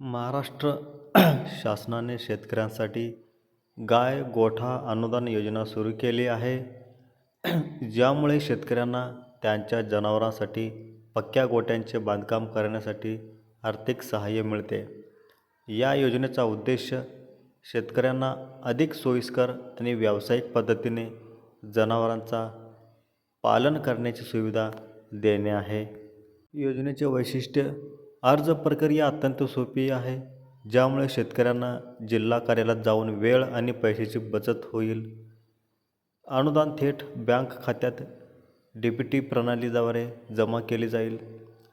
महाराष्ट्र शासनाने शेतकऱ्यांसाठी गाय गोठा अनुदान योजना सुरू केली आहे. ज्यामुळे शेतकऱ्यांना त्यांच्या जनावरांसाठी पक्क्या गोठ्यांचे बांधकाम करण्यासाठी आर्थिक सहाय्य मिळते. या योजनेचा उद्देश शेतकऱ्यांना अधिक सोयीस्कर आणि व्यावसायिक पद्धतीने जनावरांचा पालन करण्याची सुविधा देणे आहे. योजनेचे वैशिष्ट्य अर्ज प्रक्रिया अत्यंत सोपी आहे ज्यामुळे शेतकऱ्यांना जिल्हा कार्यालयात जाऊन वेळ आणि पैशाची बचत होईल. अनुदान थेट बँक खात्यात डी पी टी प्रणालीद्वारे जमा केले जाईल.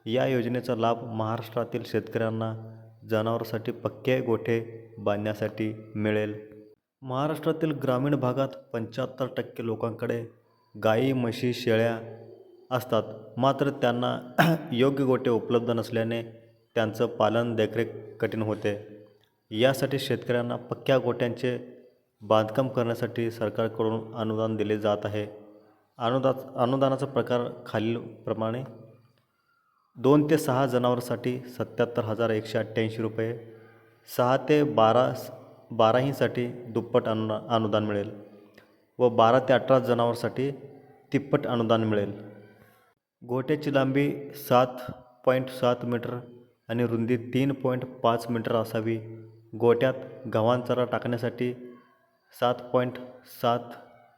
या योजनेचा लाभ महाराष्ट्रातील शेतकऱ्यांना जनावरांसाठी पक्के गोठे बांधण्यासाठी मिळेल. महाराष्ट्रातील ग्रामीण भागात पंच्याहत्तर टक्के लोकांकडे गाई म्हशी शेळ्या असतात. मात्र त्यांना योग्य गोटे उपलब्ध नसल्याने त्यांचं पालन देखरेख कठीण होते. यासाठी शेतकऱ्यांना पक्क्या गोट्यांचे बांधकाम करण्यासाठी सरकारकडून अनुदान दिले जात आहे. अनुदा अनुदानाचा प्रकार खालीलप्रमाणे दोन ते सहा जनावरांसाठी सत्याहत्तर हजार एकशे अठ्ठ्याऐंशी रुपये सहा ते बारा बाराहीसाठी दुप्पट अनु अनुदान मिळेल व बारा ते अठरा जनावरांसाठी तिप्पट अनुदान मिळेल. गोट्याची लांबी सात पॉईंट सात मीटर आणि रुंदी तीन पॉईंट पाच मीटर असावी. गोट्यात गव्हाण चारा टाकण्यासाठी सात पॉईंट सात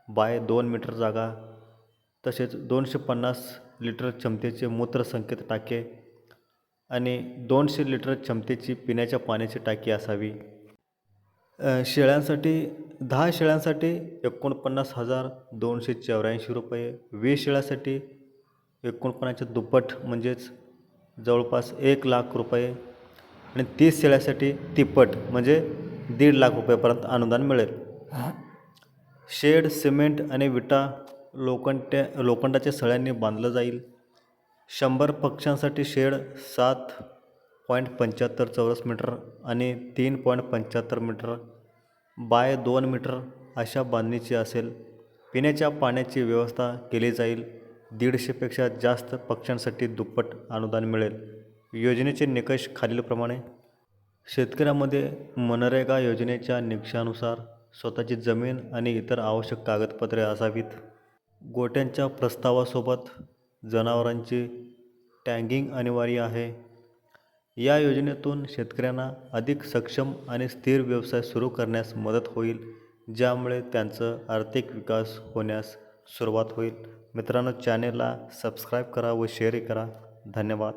बाय दोन मीटर जागा तसेच दोनशे पन्नास लिटर क्षमतेचे मूत्रसंकेत टाके आणि दोनशे लिटर क्षमतेची पिण्याच्या पाण्याची टाकी असावी. शेळ्यांसाठी दहा शेळ्यांसाठी एकोणपन्नास हजार दोनशे चौऱ्याऐंशी रुपये वीस शेळ्यासाठी एकोणपन्नासच्या दुप्पट म्हणजेच जवळपास एक लाख रुपये आणि तीस शेळ्यासाठी तिप्पट म्हणजे दीड लाख रुपयापर्यंत अनुदान मिळेल. शेड सिमेंट आणि विटा लोखंड्या लोखंडाच्या सळ्यांनी बांधलं जाईल. शंभर पक्ष्यांसाठी शेड सात पॉईंट पंच्याहत्तर चौरस मीटर आणि तीन पॉईंट पंच्याहत्तर मीटर बाय दोन मीटर अशा बांधणीची असेल. पिण्याच्या पाण्याची व्यवस्था केली जाईल. दीडशेपेक्षा जास्त पक्ष्यांसाठी दुप्पट अनुदान मिळेल. योजनेचे निकष खालीलप्रमाणे. शेतकऱ्यामध्ये मनरेगा योजनेच्या निकषानुसार स्वतःची जमीन आणि इतर आवश्यक कागदपत्रे असावीत. गोट्यांच्या प्रस्तावासोबत जनावरांची टँगिंग अनिवार्य आहे. या योजनेतून शेतकऱ्यांना अधिक सक्षम आणि स्थिर व्यवसाय सुरू करण्यास मदत होईल ज्यामुळे त्यांचं आर्थिक विकास होण्यास सुरुवात होईल. मित्रांनो चॅनेलला सबस्क्राईब करा व शेअरही करा. धन्यवाद.